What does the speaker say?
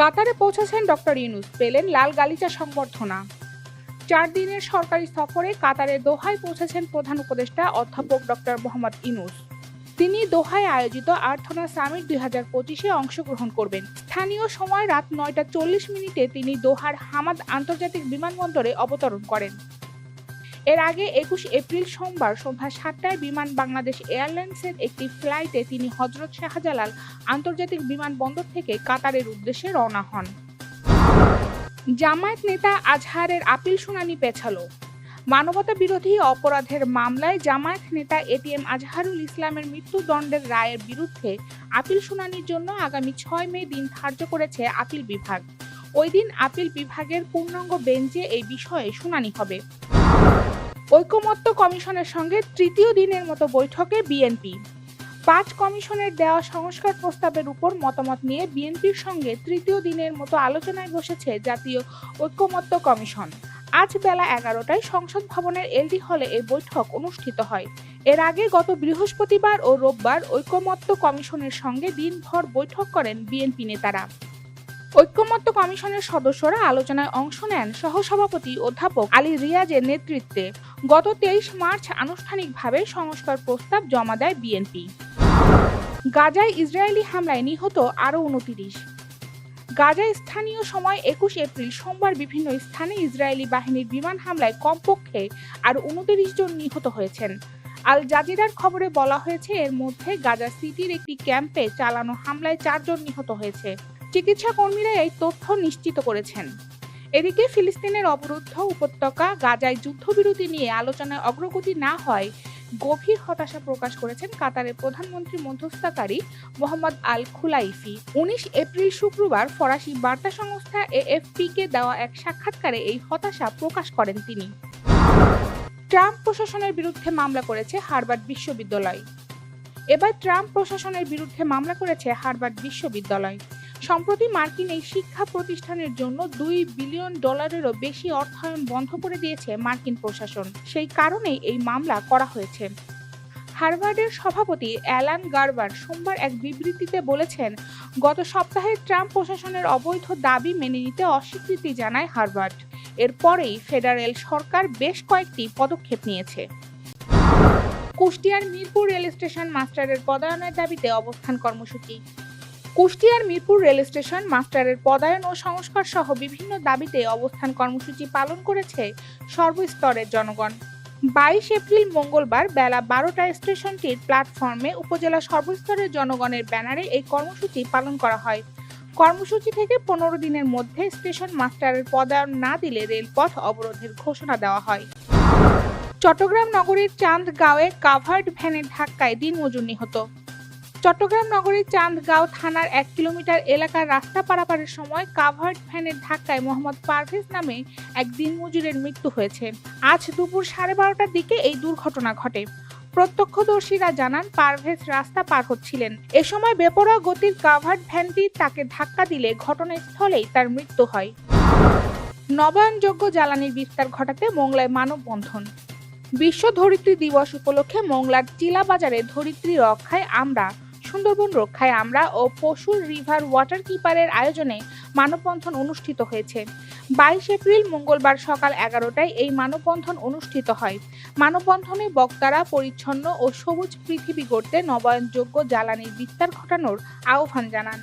কাতারে পৌঁছেছেন ডক্টর ইউনুস। পেলেন লাল গালিচা সংবর্ধনা। চার দিনের সরকারি সফরে কাতারে দোহায় পৌঁছেছেন প্রধান উপদেষ্টা অধ্যাপক ডক্টর মোহাম্মদ ইনুস তিনি দোহায় আয়োজিত আর্থনা সামিট দুই হাজার পঁচিশে অংশগ্রহণ করবেন। স্থানীয় সময় রাত নয়টা চল্লিশ মিনিটে তিনি দোহার হামাদ আন্তর্জাতিক বিমানবন্দরে অবতরণ করেন। এর আগে একুশ এপ্রিল সোমবার সন্ধ্যা সাতটায় বিমান বাংলাদেশ এয়ারলাইন্সের একটি ফ্লাইটে তিনি হজরত শাহজালাল আন্তর্জাতিক বিমানবন্দর থেকে কাতারের উদ্দেশ্যে রওনা হন। জামায়াত নেতা আজহারের আপিল শুনানি পেছালো। মানবতা বিরোধী অপরাধের মামলায় জামায়াত নেতা এটিএম আজহারুল ইসলামের মৃত্যুদণ্ডের রায়ের বিরুদ্ধে আপিল শুনানির জন্য আগামী ছয় মে দিন ধার্য করেছে আপিল বিভাগ। ওই দিন আপিল বিভাগের পূর্ণাঙ্গ বেঞ্চে এই বিষয়ে শুনানি হবে। ঐকমত্য কমিশনের সঙ্গে তৃতীয় দিনের মতো বৈঠকে বিএনপি। পাঁচ কমিশনের দেওয়া সংস্কার প্রস্তাবের উপর মতামত নিয়ে বিএনপির সঙ্গে তৃতীয় দিনের মতো আলোচনায় বসেছে জাতীয় ঐকমত্য কমিশন। আজ বেলা এগারোটায় সংসদ ভবনের এলডি হলে এই বৈঠক অনুষ্ঠিত হয়। এর আগে গত বৃহস্পতিবার ও রোববার ঐকমত্য কমিশনের সঙ্গে দিনভর বৈঠক করেন বিএনপি নেতারা। ঐক্যমত্য কমিশনের সদস্যরা আলোচনায় অংশ নেন সহসভাপতি অধ্যাপক আলী রিয়াজের নেতৃত্বে। গত তেইশ মার্চ আনুষ্ঠানিকভাবে সংস্কার প্রস্তাব জমা দেয় বিএনপি। গাজায় ইসরায়েলি হামলায় নিহত আরও উনতিরিশ। গাজায় স্থানীয় সময় একুশ এপ্রিল সোমবার বিভিন্ন স্থানে ইসরায়েলি বাহিনীর বিমান হামলায় কমপক্ষে আরও উনতিরিশ জন নিহত হয়েছেন। আল জাজিরার খবরে বলা হয়েছে, এর মধ্যে গাজা সিটির একটি ক্যাম্পে চালানো হামলায় চারজন নিহত হয়েছে। চিকিৎসা কর্মীরা এই তথ্য নিশ্চিত করেছেন। এদিকে ফিলিস্তিনের অবরুদ্ধ উপত্যকা গাজায় যুদ্ধবিরতি নিয়ে আলোচনায় অগ্রগতি না হয় গভীর হতাশা প্রকাশ করেছেন কাতারের প্রধানমন্ত্রী মধ্যস্থতাকারী মোহাম্মদ আল খুলাইফি। উনিশ এপ্রিল শুক্রবার ফরাসি বার্তা সংস্থা এএফপিকে দেওয়া এক সাক্ষাৎকারে এই হতাশা প্রকাশ করেন তিনি। ট্রাম্প প্রশাসনের বিরুদ্ধে মামলা করেছে হার্ভার্ড বিশ্ববিদ্যালয়। এবার ট্রাম্প প্রশাসনের বিরুদ্ধে মামলা করেছে হার্ভার্ড বিশ্ববিদ্যালয়। সম্প্রতি মার্কিন এই শিক্ষা প্রতিষ্ঠানের জন্য দুই বিলিয়ন ডলারেরও বেশি অর্থায়ন বন্ধ করে দিয়েছে মার্কিন প্রশাসন। সেই কারণেই এই মামলা করা হয়েছে। হার্ভার্ডের সভাপতি অ্যালান গার্বার সোমবার এক বিবৃতিতে বলেছেন, গত সপ্তাহে ট্রাম্প প্রশাসনের অবৈধ দাবি মেনে নিতে অস্বীকৃতি জানায় হার্ভার্ড। এরপরেই ফেডারেল সরকার বেশ কয়েকটি পদক্ষেপ নিয়েছে। কুষ্টিয়ার মিরপুর রেল স্টেশন মাস্টারের পদায়নের দাবিতে অবস্থান কর্মসূচি। কুষ্টিয়ার মিরপুর রেল স্টেশন মাস্টারের পদায়ন ও সংস্কার সহ বিভিন্ন দাবিতে অবস্থান কর্মসূচি পালন করেছে সর্বস্তরের জনগণ। বাইশ এপ্রিল মঙ্গলবার বেলা বারোটায় স্টেশনটির প্ল্যাটফর্মে উপজেলা সর্বস্তরের জনগণের ব্যানারে এই কর্মসূচি পালন করা হয়। কর্মসূচি থেকে পনেরো দিনের মধ্যে স্টেশন মাস্টারের পদায়ন না দিলে রেলপথ অবরোধের ঘোষণা দেওয়া হয়। চট্টগ্রাম নগরীর চাঁদগাঁওয়ে কাভার্ড ভ্যানের ধাক্কায় দিনমজুর নিহত। চট্টগ্রাম নগরীর চাঁদগাঁও থানার এক কিলোমিটার এলাকার রাস্তা পারাপারের সময় কাভার্ড ভ্যানের ধাক্কায় মোহাম্মদ পারভেজ নামে এক দিনমজুরের মৃত্যু হয়েছে। আজ দুপুর সাড়ে বারোটার দিকে এই দুর্ঘটনা ঘটে। প্রত্যক্ষদর্শীরা জানান, পারভেজ রাস্তা পার হচ্ছিলেন। এ সময় বেপরোয়া গতির কাভার্ড ভ্যানটি তাকে ধাক্কা দিলে ঘটনাস্থলেই তার মৃত্যু হয়। নবায়নযোগ্য জ্বালানির বিস্তার ঘটাতে মোংলায় মানববন্ধন। বিশ্ব ধরিত্রী দিবস উপলক্ষে মোংলার চিলা বাজারে ধরিত্রী রক্ষায় আমরা সুন্দরবন রক্ষায় আমরা ও পশুর রিভার ওয়াটার কিপারের আয়োজনে মানববন্ধন অনুষ্ঠিত হয়েছে। বাইশ এপ্রিল মঙ্গলবার সকাল এগারোটায় এই মানববন্ধন অনুষ্ঠিত হয়। মানববন্ধনে বক্তারা পরিচ্ছন্ন ও সবুজ পৃথিবী গড়তে নবায়নযোগ্য জ্বালানির বিস্তার ঘটানোর আহ্বান জানান।